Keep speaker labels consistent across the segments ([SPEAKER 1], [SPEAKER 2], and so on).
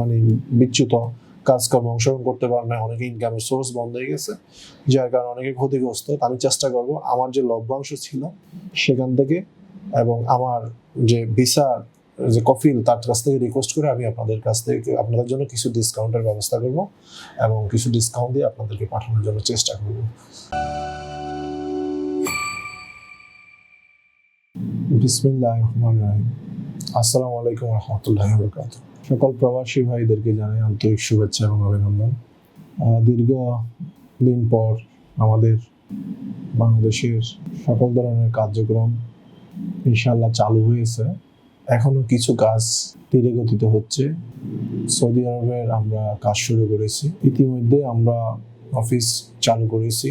[SPEAKER 1] মানে বিচ্যুত কাজকর্ম অংশগ্রহণ করতে পারে না, অনেকে ইনকামের সোর্স বন্ধ হয়ে গেছে, যার কারণে অনেকে ক্ষতিগ্রস্ত। আমি চেষ্টা করব আমার যে লভ্যাংশ ছিল সেখান থেকে এবং আমার যে ভিসার যে কফিল তার কাছ থেকে রিকোয়েস্ট করে আমি আপনাদের কাছ থেকে, আপনাদের জন্য কিছু ডিসকাউন্টের ব্যবস্থা করব এবং কিছু ডিসকাউন্ট দিয়ে আপনাদেরকে পাঠানোর জন্য চেষ্টা করব। বিসমিল্লাহ রহমান রাহিম। আসসালামু আলাইকুম রহমতুল্লাহ বরকাত সকল প্রবাসী ভাইদেরকে জানাই আন্তরিক শুভেচ্ছা এবং অভিনন্দন। দীর্ঘ দিন পর আমাদের বাংলাদেশের সকল ধরনের কার্যক্রম ইনশাল্লাহ চালু হয়েছে। এখনও কিছু কাজ ধীরে গতিতে হচ্ছে। সৌদি আরবের আমরা কাজ শুরু করেছি। ইতিমধ্যে আমরা অফিস চালু করেছি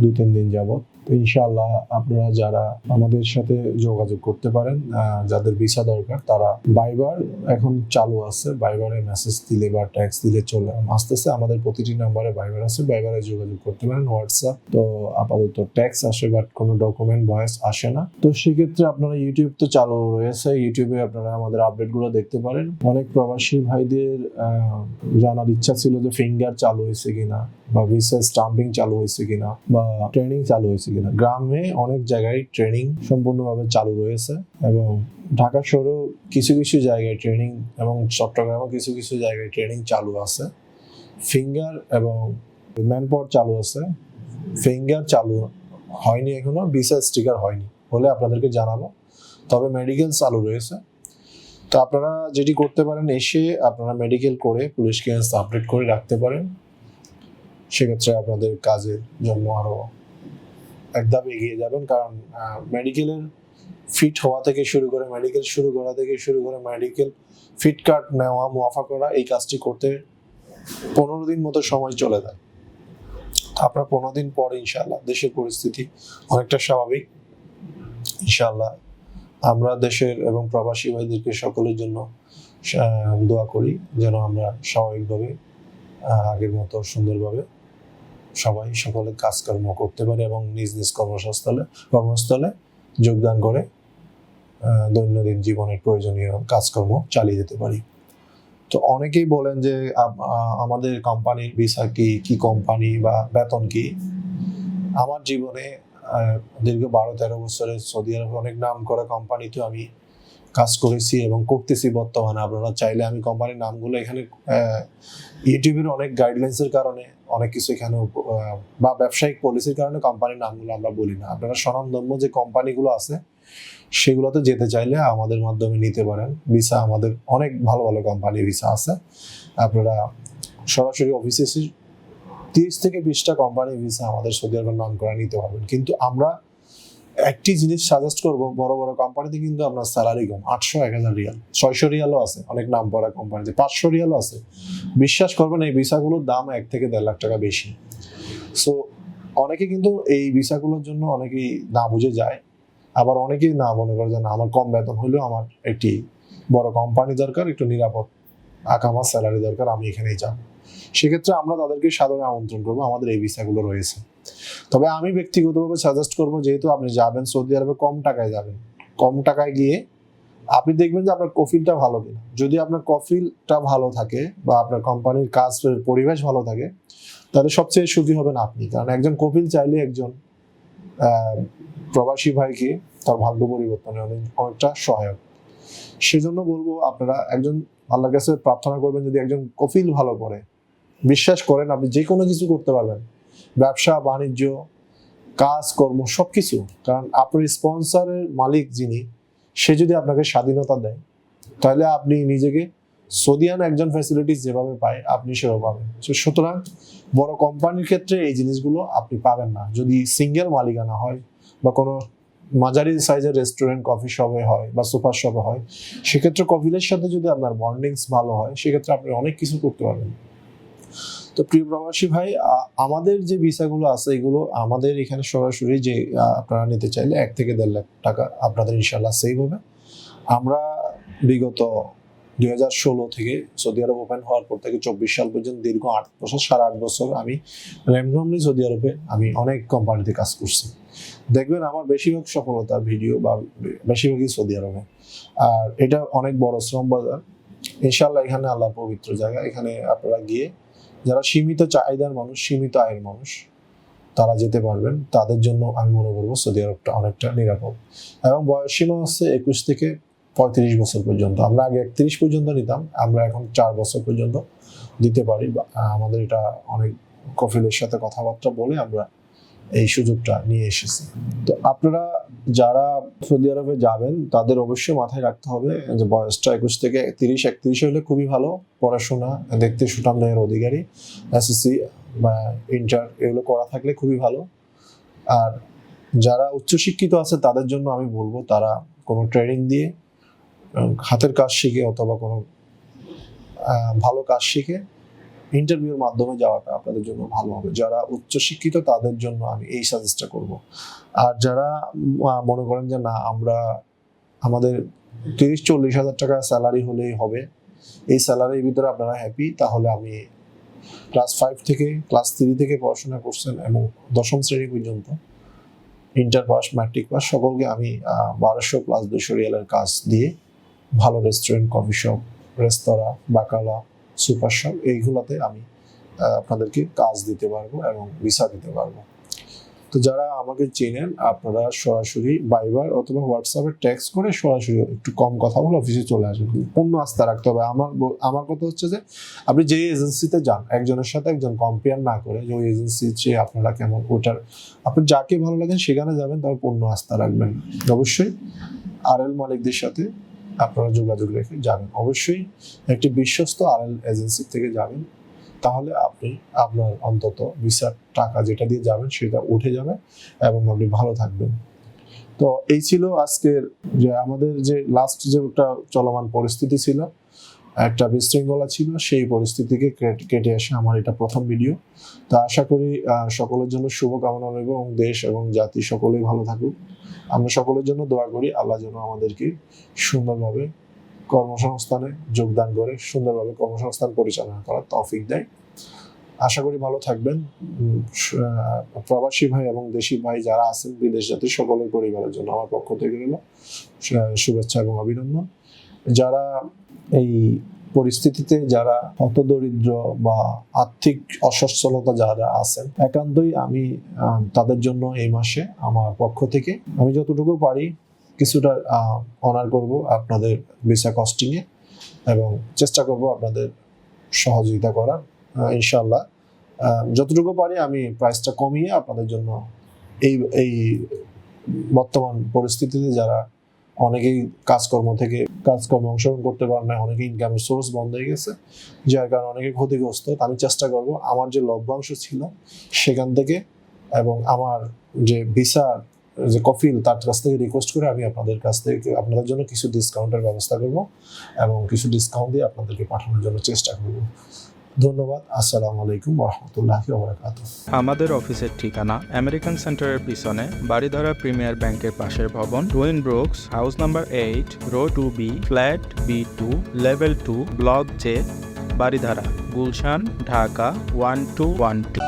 [SPEAKER 1] দু তিন দিন যাবত তো ইনশাআল্লাহ আপনারা যারা আমাদের সাথে যোগাযোগ করতে পারেন যাদের ভিসা দরকার, তারা বাইবার এখন চালু আছে। বাইবারে মেসেজ দিলে বা ট্যাক্স দিলে চলে, আসতেছে। আমাদের প্রতিটি নাম্বারে বাইবার আছে। বাইবারে যোগাযোগ করতে পারেন হোয়াটসঅ্যাপ তো আপাতত ট্যাক্স আসে বাট কোনো ডকুমেন্ট ভয়েস আসে না। তো সেক্ষেত্রে আপনারা ইউটিউব তো চালু রয়েছে। ইউটিউবে আপনারা আমাদের আপডেটগুলো দেখতে পারেন। অনেক প্রবাসী ভাইদের জানার ইচ্ছা ছিল যে ফিঙ্গার চালু হয়েছে কিনা, বা ভিসা স্টাম্পিং চালু হয়েছে কিনা, বা ট্রেনিং চালু হয়েছে কিনা। গ্রামে অনেক জায়গায় ট্রেনিং সম্পূর্ণভাবে চালু রয়েছে এবং ঢাকা শহরেও কিছু কিছু জায়গায় ট্রেনিং এবং চট্টগ্রামেও কিছু কিছু জায়গায় ট্রেনিং চালু আছে। ফিঙ্গার এবং ম্যান ম্যানপাওয়ার চালু আছে। ফিঙ্গার চালু হয়নি এখনও ভিসা স্টিকার হয়নি হলে আপনাদেরকে জানাব। তবে মেডিকেল চালু রয়েছে। তো আপনারা যেটি করতে পারেন, এসে আপনারা মেডিকেল করে পুলিশ আপডেট করে রাখতে পারেন। সেক্ষেত্রে আপনাদের কাজের জন্য আরও এক এগিয়ে যাবেন। কারণ মেডিকেলের ফিট হওয়া থেকে শুরু করে মেডিকেল শুরু করা থেকে শুরু করে মেডিকেল ফিট কার্ড নেওয়া, মুয়াফা করা, এই কাজটি করতে পনেরো দিন মতো সময় চলে যায়। আপনার পনেরো দিন পর ইনশাল্লাহ দেশের পরিস্থিতি অনেকটা স্বাভাবিক। ইনশাল্লাহ আমরা দেশের এবং প্রবাসী ভাইদেরকে সকলের জন্য দোয়া করি যেন আমরা স্বাভাবিকভাবে আগের মতো সুন্দরভাবে সবাই সকলে কাজকর্ম করতে পারে এবং নিজ নিজ কর্মস্থলে কর্মস্থলে যোগদান করে দৈনন্দিন জীবনের প্রয়োজনীয় কাজকর্ম চালিয়ে যেতে পারি। তো অনেকেই বলেন যে আমাদের কোম্পানির ভিসা কি? কি কোম্পানি বা বেতন কি? আমার জীবনে দীর্ঘ বারো তেরো বছরের সৌদি আরবে অনেক নাম করা কোম্পানিতে আমি কাজ করেছি এবং করতেছি বর্তমানে। আপনারা চাইলে আমি কোম্পানির নামগুলো এখানে ইউটিউবের অনেক গাইডলাইন্সের কারণে অনেক কিছু এখানে বা ব্যবসায়িক পলিসির কারণে কোম্পানির নামগুলো আমরা বলি না। আপনারা স্বনামধন্য যে কোম্পানিগুলো আছে, সেগুলোতে যেতে চাইলে আমাদের মাধ্যমে নিতে পারেন। ভিসা আমাদের অনেক ভালো ভালো কোম্পানি ভিসা আছে। আপনারা সরাসরি অফিসে তিরিশ থেকে বিশটা কোম্পানি ভিসা আমাদের সৌদি আরবের নাম করে নিতে পারবেন। কিন্তু আমরা একটি জিনিস সাজেস্ট করব, বড় বড় কোম্পানিতে কিন্তু আপনার স্যালারি কম, আটশো, এক হাজার রিয়াল, ছয়শো রিয়ালও আছে, অনেক নাম করা কোম্পানিতে পাঁচশো রিয়ালও আছে। বিশ্বাস করবেন, এই ভিসাগুলোর দাম এক থেকে দেড় লাখ টাকা বেশি। সো অনেকে কিন্তু এই ভিসাগুলোর জন্য অনেকেই না বুঝে যায়, আবার অনেকেই না মনে করে যে না, আমার কম বেতন হলেও আমার একটি বড় কোম্পানি দরকার, একটু নিরাপদ আকামা স্যালারি দরকার, আমি এখানেই যাব। সেক্ষেত্রে আমরা তাদেরকে সাদরে আমন্ত্রণ করব, আমাদের এই ভিসাগুলো রয়েছে। তবে আমি ব্যক্তিগতভাবে সাজেস্ট করব, যেহেতু আপনি যাবেন সৌদি আরবে, কম টাকায় যাবেন। কম টাকায় গিয়ে আপনি দেখবেন যে আপনার কফিলটা ভালো কিনা। যদি আপনার কফিলটা ভালো থাকে বা আপনার কোম্পানির কাজ পরিবেশ ভালো থাকে, তাহলে সবচেয়ে সুখী হবেন আপনি। কারণ একজন কফিল চাইলে একজন প্রবাসী ভাইকে তার ভাগ্য পরিবর্তনে অনেক, অনেকটা সহায়ক। সেজন্য বলব আপনারা একজন আল্লাহর কাছে প্রার্থনা করবেন যদি একজন কফিল ভালো করে। বিশ্বাস করেন আপনি যে কোনো কিছু করতে পারবেন। ব্যবসা, বাণিজ্য, কাজ, কর্ম, সবকিছু। কারণ আপনার স্পন্সরের মালিক যিনি, সে যদি আপনাকে স্বাধীনতা দেয়, তাহলে আপনি নিজেকে সোদিয়ান একজন ফ্যাসিলিটিস যেভাবে পায়, আপনি সেভাবে পাবেন। সুতরাং বড় কোম্পানির ক্ষেত্রে এই জিনিসগুলো আপনি পাবেন না। যদি সিঙ্গেল মালিকানা হয় বা কোনো মাঝারি সাইজের রেস্টুরেন্ট কফি শপে হয় বা সুপার শপে হয়, সেক্ষেত্রে কফিলের সাথে যদি আপনার বন্ডিংস ভালো হয়, সেক্ষেত্রে আপনি অনেক কিছু করতে পারবেন। তো প্রিয় প্রবাসী ভাই আমাদের যে ভিসাগুলো আছে, এগুলো আমাদের এখানে সরাসরি যে আপনারা নিতে চাইলে এক থেকে দেড় লাখ টাকা আপনাদের ইনশাল্লাহ সেভ হবে। আমরা বিগত দুই হাজার ষোলো থেকে সৌদি আরব ওপেন হওয়ার পর থেকে চব্বিশ সাল পর্যন্ত দীর্ঘ আট বছর, সাড়ে আট বছর আমি র্যান্ডমলি সৌদি আরবে আমি অনেক কোম্পানিতে কাজ করছি। দেখবেন আমার বেশিরভাগ সফলতার ভিডিও বা বেশিরভাগই সৌদি আরবে। আর এটা অনেক বড় শ্রম বাজার ইনশাল্লাহ এখানে আল্লাহ পবিত্র জায়গা। এখানে আপনারা গিয়ে যারা সীমিত চাহিদার মানুষ, সীমিত আয়ের মানুষ, তারা যেতে পারবেন। তাদের জন্য আমি মনে করব সৌদি আরবটা অনেকটা নিরাপদ। এবং বয়স সীমা হচ্ছে একুশ থেকে পঁয়ত্রিশ বছর পর্যন্ত। আমরা আগে একত্রিশ পর্যন্ত নিতাম, আমরা এখন চার বছর পর্যন্ত দিতে পারি। আমাদের এটা অনেক কফিলের সাথে কথাবার্তা বলে আমরা এই সুযোগটা নিয়ে এসেছি। তো আপনারা যারা সৌদি আরবে যাবেন, তাদের অবশ্যই মাথায় রাখতে হবে যে বয়সটা একুশ থেকে তিরিশ, একত্রিশ হলে খুবই ভালো। পড়াশোনা, দেখতে সুঠাম ন্যায়ের অধিকারী, এসএসসি বা ইন্টার এগুলো করা থাকলে খুবই ভালো। আর যারা উচ্চশিক্ষিত আছে, তাদের জন্য আমি বলব তারা কোনো ট্রেনিং দিয়ে হাতের কাজ শিখে অথবা কোনো ভালো কাজ শিখে ইন্টারভিউর মাধ্যমে যাওয়াটা আপনাদের জন্য ভালো হবে। যারা উচ্চশিক্ষিত, তাদের জন্য আমি এই সাজেস্টটা করব। আর যারা মনে করেন যে না, আমরা আমাদের তিরিশ চল্লিশ হাজার টাকা স্যালারি হলেই হবে, এই স্যালারির ভিতরে আপনারা হ্যাপি তাহলে আমি ক্লাস ফাইভ থেকে ক্লাস থ্রি থেকে পড়াশোনা করছেন এবং দশম শ্রেণি পর্যন্ত ইন্টার পাস ম্যাট্রিক পাস সকলকে আমি বারোশো প্লাস দুশো রিয়ালের কাজ দিয়ে ভালো রেস্টুরেন্ট কফি শপ রেস্তোরাঁ বাকালা সুপার শপ এইগুলোতে আমি আপনাদেরকে কাজ দিতে পারব এবং ভিসা দিতে পারব। তো যারা আমাকে চেনেন, আপনারা সরাসরি বাইবার অথবা হোয়াটসঅ্যাপে টেক্সট করে সরাসরি একটু কম কথা বলে অফিসে চলে আসবেন। পূর্ণ আস্থা রাখতে হবে। আমার আমার কথা হচ্ছে যে, আপনি যে এজেন্সিতে যান, একজনের সাথে একজন কম্পেয়ার না করে যে ওই এজেন্সি চেয়ে আপনারা কেমন, ওটার, আপনি যাকে ভালো লাগেন সেখানে যাবেন তবে পূর্ণ আস্থা রাখবেন। অবশ্যই আর এল মালিকদের সাথে আপনারা যোগাযোগ রেখে যাবেন। অবশ্যই একটি বিশ্বস্ত আরএল এজেন্সি থেকে যাবেন। তাহলে আপনি আপনার অন্তত ভিসার টাকা যেটা দিয়ে যাবেন সেটা উঠে যাবে এবং আপনি ভালো থাকবেন। তো এই ছিল আজকের যে আমাদের যে লাস্ট যে একটা চলমান পরিস্থিতি ছিল একটা বিশৃঙ্খলা ছিল, সেই পরিস্থিতিকে কেটে- আসে আমার এটা প্রথম ভিডিও তো আশা করি সকলের জন্য শুভকামনা রইব এবং দেশ এবং জাতি সকলেই ভালো থাকুক। আমরা সকলের জন্য দোয়া করি, আল্লাহ যেন আমাদেরকে সুন্দরভাবে কর্মসংস্থানে যোগদান করে, সুন্দরভাবে কর্মসংস্থান পরিচালনা করার তৌফিক দেয়। আশা করি ভালো থাকবেন। প্রবাসী ভাই এবং দেশি ভাই যারা আছেন, বিদেশ জাতির সকলের পরিবারের জন্য আমার পক্ষ থেকে রইল। শুভেচ্ছা এবং অভিনন্দন। যারা এই পরিস্থিতিতে যারা হতদরিদ্র বা আর্থিক অসচ্ছলতা যারা আছেন, একান্তই আমি তাদের জন্য এই মাসে আমার পক্ষ থেকে আমি যতটুকু পারি কিছুটা অনার করব আপনাদের ভিসা কস্টিংয়ে এবং চেষ্টা করব আপনাদের সহযোগিতা করার। ইনশাল্লাহ যতটুকু পারি আমি প্রাইসটা কমিয়ে আপনাদের জন্য এই এই বর্তমান পরিস্থিতিতে যারা অনেকেই কাজকর্ম থেকে কাজকর্মে অংশগ্রহণ করতে পারে না অনেকে ইনকামের সোর্স বন্ধ হয়ে গেছে, যার কারণে অনেকে ক্ষতিগ্রস্ত। আমি চেষ্টা করব আমার যে লভ্যাংশ ছিল সেখান থেকে এবং আমার যে ভিসার যে কফিল তার কাছ থেকে রিকোয়েস্ট করে আমি আপনাদের কাছ থেকে আপনাদের জন্য কিছু ডিসকাউন্টের ব্যবস্থা করব এবং কিছু ডিসকাউন্ট দিয়ে আপনাদেরকে পাঠানোর জন্য চেষ্টা করব। ধন্যবাদ। আসসালামু আলাইকুম রহমতুল্লাহি
[SPEAKER 2] আমাদের অফিসের ঠিকানা আমেরিকান সেন্টারের পিছনে বাড়িধারা প্রিমিয়ার ব্যাংকের পাশের ভবন, Twin Brooks, house number eight, row two B, flat B two, level two, block J Baridhara Gulshan, Dhaka, one two one two.